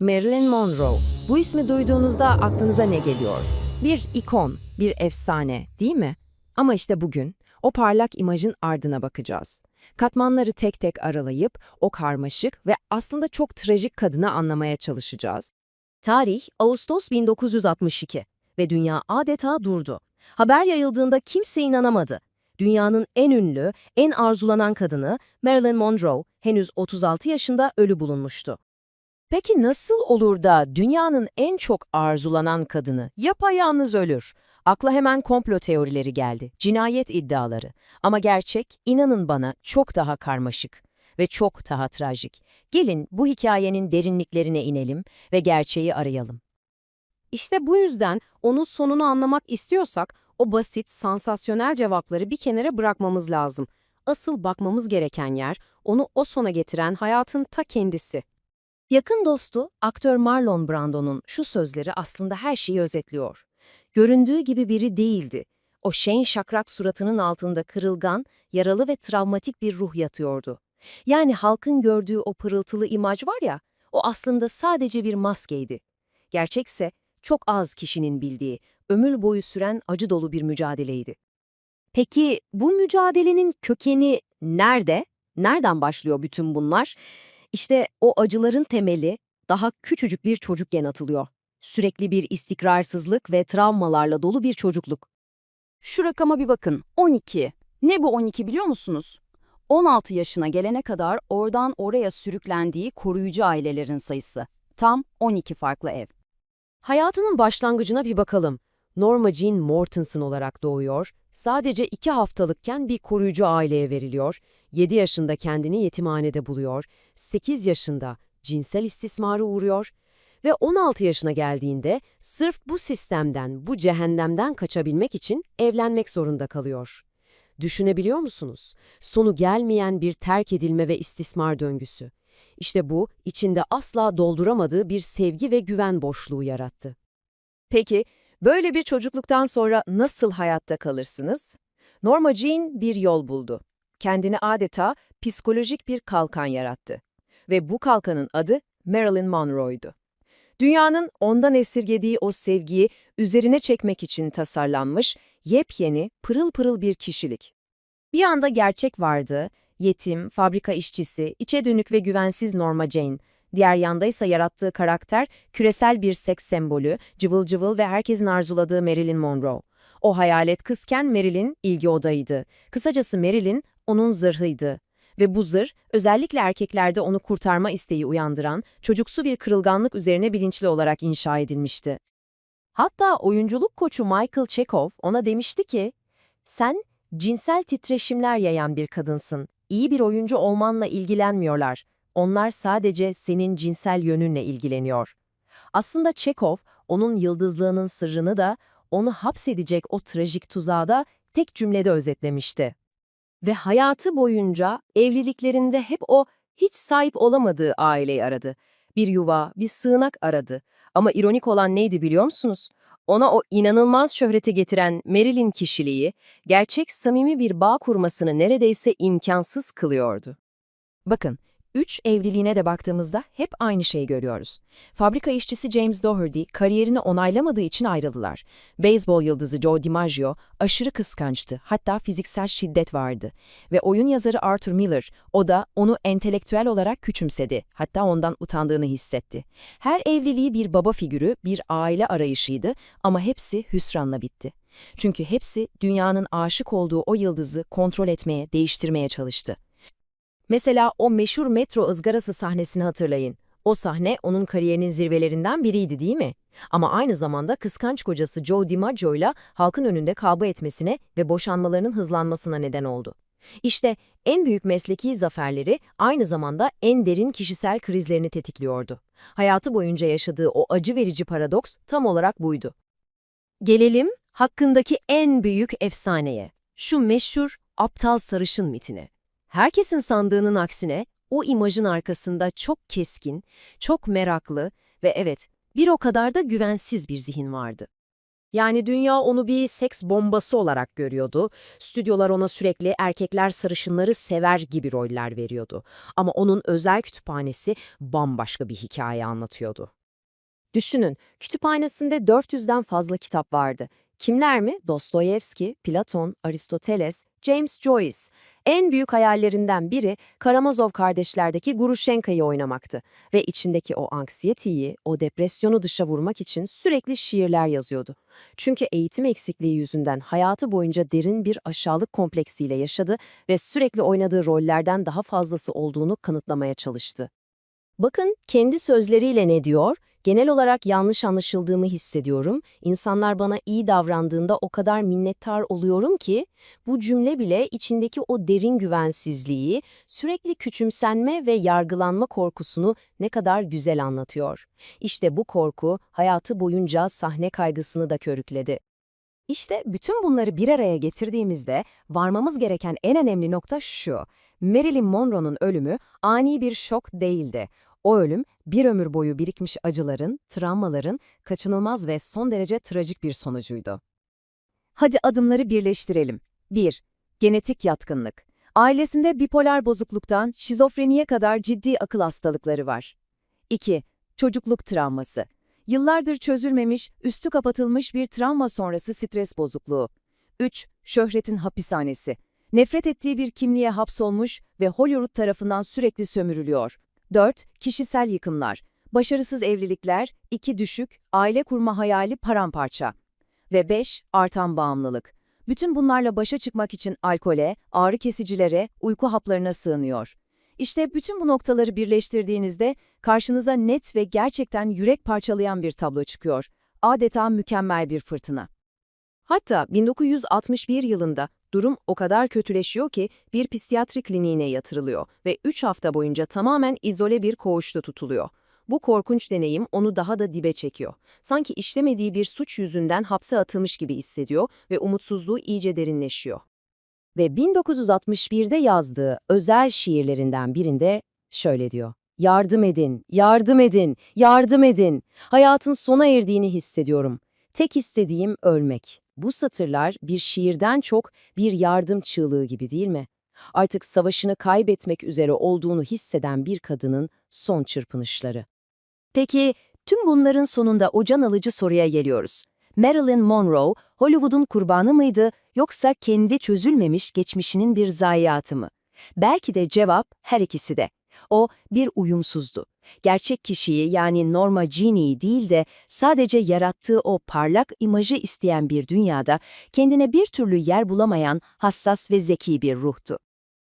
Marilyn Monroe. Bu ismi duyduğunuzda aklınıza ne geliyor? Bir ikon, bir efsane, değil mi? Ama işte bugün o parlak imajın ardına bakacağız. Katmanları tek tek aralayıp o karmaşık ve aslında çok trajik kadını anlamaya çalışacağız. Tarih Ağustos 1962 ve dünya adeta durdu. Haber yayıldığında kimse inanamadı. Dünyanın en ünlü, en arzulanan kadını Marilyn Monroe henüz 36 yaşında ölü bulunmuştu. Peki nasıl olur da dünyanın en çok arzulanan kadını yapayalnız ölür? Akla hemen komplo teorileri geldi, cinayet iddiaları. Ama gerçek, inanın bana, çok daha karmaşık ve çok daha trajik. Gelin bu hikayenin derinliklerine inelim ve gerçeği arayalım. İşte bu yüzden onun sonunu anlamak istiyorsak o basit, sansasyonel cevapları bir kenara bırakmamız lazım. Asıl bakmamız gereken yer onu o sona getiren hayatın ta kendisi. Yakın dostu aktör Marlon Brando'nun şu sözleri aslında her şeyi özetliyor. Göründüğü gibi biri değildi. O şen şakrak suratının altında kırılgan, yaralı ve travmatik bir ruh yatıyordu. Yani halkın gördüğü o pırıltılı imaj var ya, o aslında sadece bir maskeydi. Gerçekse çok az kişinin bildiği, ömür boyu süren acı dolu bir mücadeleydi. Peki bu mücadelenin kökeni nerede? Nereden başlıyor bütün bunlar? İşte o acıların temeli daha küçücük bir çocukken atılıyor. Sürekli bir istikrarsızlık ve travmalarla dolu bir çocukluk. Şu rakama bir bakın. 12. Ne bu 12 biliyor musunuz? 16 yaşına gelene kadar oradan oraya sürüklendiği koruyucu ailelerin sayısı. Tam 12 farklı ev. Hayatının başlangıcına bir bakalım. Norma Jean Mortensen olarak doğuyor, sadece iki haftalıkken bir koruyucu aileye veriliyor, 7 yaşında kendini yetimhanede buluyor, 8 yaşında cinsel istismara uğruyor ve 16 yaşına geldiğinde sırf bu sistemden, bu cehennemden kaçabilmek için evlenmek zorunda kalıyor. Düşünebiliyor musunuz? Sonu gelmeyen bir terk edilme ve istismar döngüsü. İşte bu, içinde asla dolduramadığı bir sevgi ve güven boşluğu yarattı. Peki, böyle bir çocukluktan sonra nasıl hayatta kalırsınız? Norma Jean bir yol buldu. Kendine adeta psikolojik bir kalkan yarattı. Ve bu kalkanın adı Marilyn Monroe'ydu. Dünyanın ondan esirgediği o sevgiyi üzerine çekmek için tasarlanmış, yepyeni, pırıl pırıl bir kişilik. Bir anda gerçek vardı, yetim, fabrika işçisi, içe dönük ve güvensiz Norma Jane. Diğer yanda ise yarattığı karakter, küresel bir seks sembolü, cıvıl cıvıl ve herkesin arzuladığı Marilyn Monroe. O hayalet kızken Marilyn ilgi odaydı. Kısacası Marilyn onun zırhıydı. Ve bu zırh, özellikle erkeklerde onu kurtarma isteği uyandıran, çocuksu bir kırılganlık üzerine bilinçli olarak inşa edilmişti. Hatta oyunculuk koçu Michael Chekhov ona demişti ki, sen cinsel titreşimler yayan bir kadınsın. İyi bir oyuncu olmanla ilgilenmiyorlar. Onlar sadece senin cinsel yönünle ilgileniyor. Aslında Chekhov, onun yıldızlığının sırrını da, onu hapsedecek o trajik tuzağı da tek cümlede özetlemişti. Ve hayatı boyunca evliliklerinde hep o hiç sahip olamadığı aileyi aradı. Bir yuva, bir sığınak aradı. Ama ironik olan neydi biliyor musunuz? Ona o inanılmaz şöhreti getiren Marilyn kişiliği, gerçek samimi bir bağ kurmasını neredeyse imkansız kılıyordu. Bakın, üç evliliğine de baktığımızda hep aynı şeyi görüyoruz. Fabrika işçisi James Doherty kariyerini onaylamadığı için ayrıldılar. Beyzbol yıldızı Joe DiMaggio aşırı kıskançtı, hatta fiziksel şiddet vardı. Ve oyun yazarı Arthur Miller, o da onu entelektüel olarak küçümsedi, hatta ondan utandığını hissetti. Her evliliği bir baba figürü, bir aile arayışıydı ama hepsi hüsranla bitti. Çünkü hepsi dünyanın aşık olduğu o yıldızı kontrol etmeye, değiştirmeye çalıştı. Mesela o meşhur metro ızgarası sahnesini hatırlayın. O sahne onun kariyerinin zirvelerinden biriydi değil mi? Ama aynı zamanda kıskanç kocası Joe DiMaggio ile halkın önünde kavga etmesine ve boşanmalarının hızlanmasına neden oldu. İşte en büyük mesleki zaferleri aynı zamanda en derin kişisel krizlerini tetikliyordu. Hayatı boyunca yaşadığı o acı verici paradoks tam olarak buydu. Gelelim hakkındaki en büyük efsaneye, şu meşhur aptal sarışın mitine. Herkesin sandığının aksine o imajın arkasında çok keskin, çok meraklı ve evet bir o kadar da güvensiz bir zihin vardı. Yani dünya onu bir seks bombası olarak görüyordu. Stüdyolar ona sürekli erkekler sarışınları sever gibi roller veriyordu. Ama onun özel kütüphanesi bambaşka bir hikaye anlatıyordu. Düşünün, kütüphanesinde 400'den fazla kitap vardı. Kimler mi? Dostoyevski, Platon, Aristoteles, James Joyce. En büyük hayallerinden biri Karamazov kardeşlerdeki Gurushenka'yı oynamaktı ve içindeki o anksiyeteyi, o depresyonu dışa vurmak için sürekli şiirler yazıyordu. Çünkü eğitim eksikliği yüzünden hayatı boyunca derin bir aşağılık kompleksiyle yaşadı ve sürekli oynadığı rollerden daha fazlası olduğunu kanıtlamaya çalıştı. Bakın kendi sözleriyle ne diyor? Genel olarak yanlış anlaşıldığımı hissediyorum. İnsanlar bana iyi davrandığında o kadar minnettar oluyorum ki bu cümle bile içindeki o derin güvensizliği, sürekli küçümsenme ve yargılanma korkusunu ne kadar güzel anlatıyor. İşte bu korku hayatı boyunca sahne kaygısını da körükledi. İşte bütün bunları bir araya getirdiğimizde varmamız gereken en önemli nokta şu. Marilyn Monroe'nun ölümü ani bir şok değildi. O ölüm bir ömür boyu birikmiş acıların, travmaların kaçınılmaz ve son derece trajik bir sonucuydu. Hadi adımları birleştirelim. 1. Genetik yatkınlık. Ailesinde bipolar bozukluktan şizofreniye kadar ciddi akıl hastalıkları var. 2. Çocukluk travması. Yıllardır çözülmemiş, üstü kapatılmış bir travma sonrası stres bozukluğu. 3. Şöhretin hapishanesi. Nefret ettiği bir kimliğe hapsolmuş ve Hollywood tarafından sürekli sömürülüyor. 4. Kişisel yıkımlar. Başarısız evlilikler, iki düşük, aile kurma hayali paramparça. Ve 5. Artan bağımlılık. Bütün bunlarla başa çıkmak için alkole, ağrı kesicilere, uyku haplarına sığınıyor. İşte bütün bu noktaları birleştirdiğinizde karşınıza net ve gerçekten yürek parçalayan bir tablo çıkıyor. Adeta mükemmel bir fırtına. Hatta 1961 yılında durum o kadar kötüleşiyor ki bir psikiyatri kliniğine yatırılıyor ve 3 hafta boyunca tamamen izole bir koğuşta tutuluyor. Bu korkunç deneyim onu daha da dibe çekiyor. Sanki işlemediği bir suç yüzünden hapse atılmış gibi hissediyor ve umutsuzluğu iyice derinleşiyor. Ve 1961'de yazdığı özel şiirlerinden birinde şöyle diyor. Yardım edin, yardım edin, yardım edin. Hayatın sona erdiğini hissediyorum. Tek istediğim ölmek. Bu satırlar bir şiirden çok bir yardım çığlığı gibi değil mi? Artık savaşını kaybetmek üzere olduğunu hisseden bir kadının son çırpınışları. Peki tüm bunların sonunda o can alıcı soruya geliyoruz. Marilyn Monroe, Hollywood'un kurbanı mıydı yoksa kendi çözülmemiş geçmişinin bir zayiatı mı? Belki de cevap her ikisi de. O bir uyumsuzdu. Gerçek kişiyi yani Norma Jean'i değil de sadece yarattığı o parlak imajı isteyen bir dünyada kendine bir türlü yer bulamayan hassas ve zeki bir ruhtu.